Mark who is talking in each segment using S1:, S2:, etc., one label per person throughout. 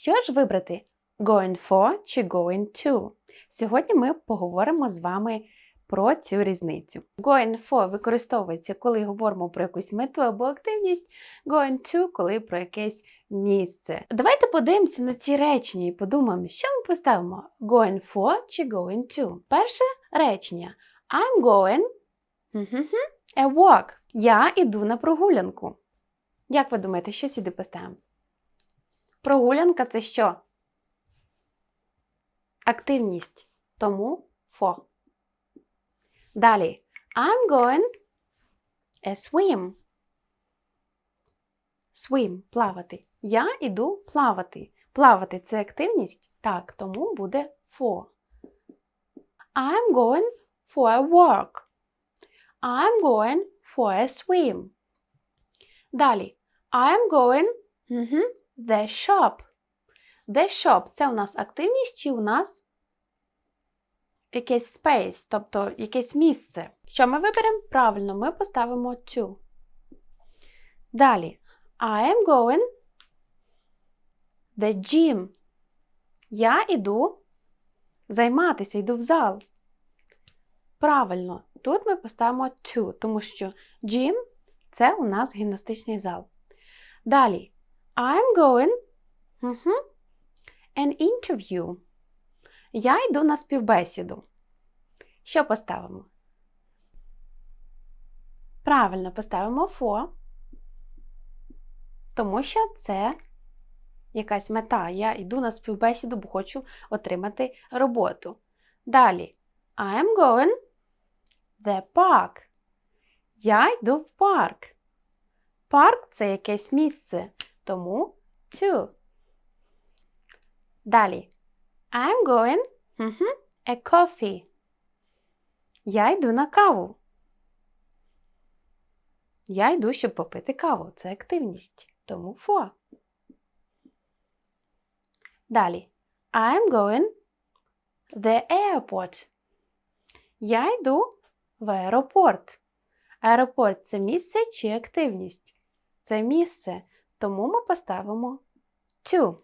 S1: Що ж вибрати? Going for чи going to? Сьогодні ми поговоримо з вами про цю різницю. Going for використовується, коли говоримо про якусь мету або активність, going to, коли про якесь місце. Давайте подивимося на ці речення і подумаємо, що ми поставимо: going for чи going to. Перше речення I'm going a walk. Я іду на прогулянку. Як ви думаєте, що сюди поставимо? Прогулянка це що? Активність. Тому for. Далі. I'm going a swim. Swim плавати. Я іду плавати. Плавати це активність? Так, тому буде for. I'm going for a walk. I'm going for a swim. Далі. I'm going мгм, the shop. The shop це у нас активність чи у нас якесь space, тобто якесь місце. Що ми виберемо? Правильно, ми поставимо to. Далі. I am going the gym. Я іду займатися, йду в зал. Правильно, тут ми поставимо to, тому що gym це у нас гімнастичний зал. Далі. I'm going мгм, an interview. Я йду на співбесіду. Що поставимо? Правильно поставимо for, тому що це якась мета. Я йду на співбесіду, бо хочу отримати роботу. Далі. I'm going the park. Я йду в парк. Парк це якесь місце, тому to. Далі. I'm going мгм, a coffee. Я йду на каву. Я йду, щоб попити каву. Це активність. Тому for. Далі. I'm going the airport. Я йду в аеропорт. Аеропорт це місце чи активність? Це місце, тому ми поставимо to.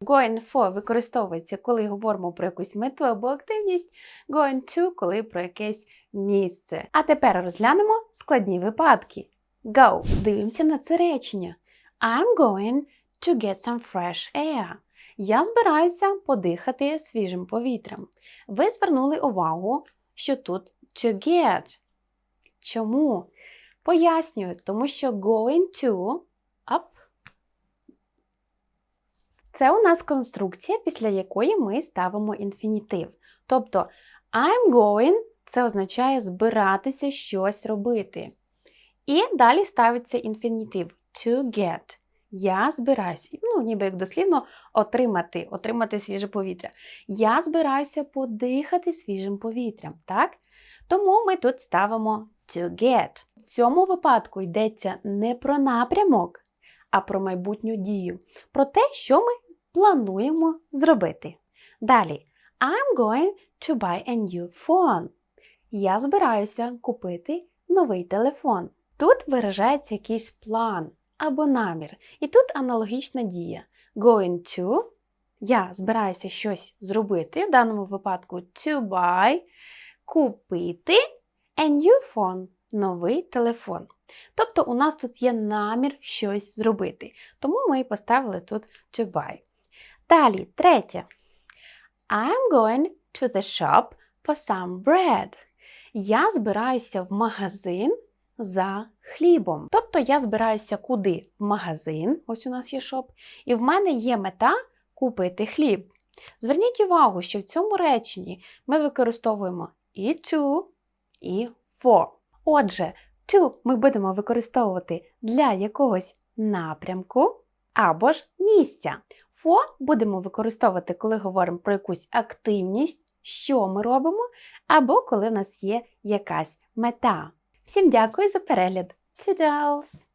S1: Going for використовується, коли говоримо про якусь мету або активність, going to, коли про якесь місце. А тепер розглянемо складні випадки. Go. Дивимося на це речення. I'm going to get some fresh air. Я збираюся подихати свіжим повітрям. Ви звернули увагу, що тут to get. Чому? Пояснюю, тому що going to up це у нас конструкція, після якої ми ставимо інфінітив. Тобто I'm going це означає збиратися щось робити. І далі ставиться інфінітив to get. Я збираюся, ну, ніби як дослівно, отримати, отримати свіже повітря. Я збираюся подихати свіжим повітрям, так? Тому ми тут ставимо to get. В цьому випадку йдеться не про напрямок, а про майбутню дію, про те, що ми плануємо зробити. Далі, I'm going to buy a new phone. Я збираюся купити новий телефон. Тут виражається якийсь план або намір. І тут аналогічна дія. Going to я збираюся щось зробити, в даному випадку to buy, купити a new phone новий телефон. Тобто у нас тут є намір щось зробити. Тому ми і поставили тут to buy. Далі, третє. I'm going to the shop for some bread. Я збираюся в магазин за хлібом. Тобто я збираюся куди? В магазин, ось у нас є шоп, і в мене є мета купити хліб. Зверніть увагу, що в цьому реченні ми використовуємо і to, і for. Отже, to ми будемо використовувати для якогось напрямку або ж місця. For будемо використовувати, коли говоримо про якусь активність, що ми робимо, або коли в нас є якась мета. Всім дякую за перегляд! Toodles!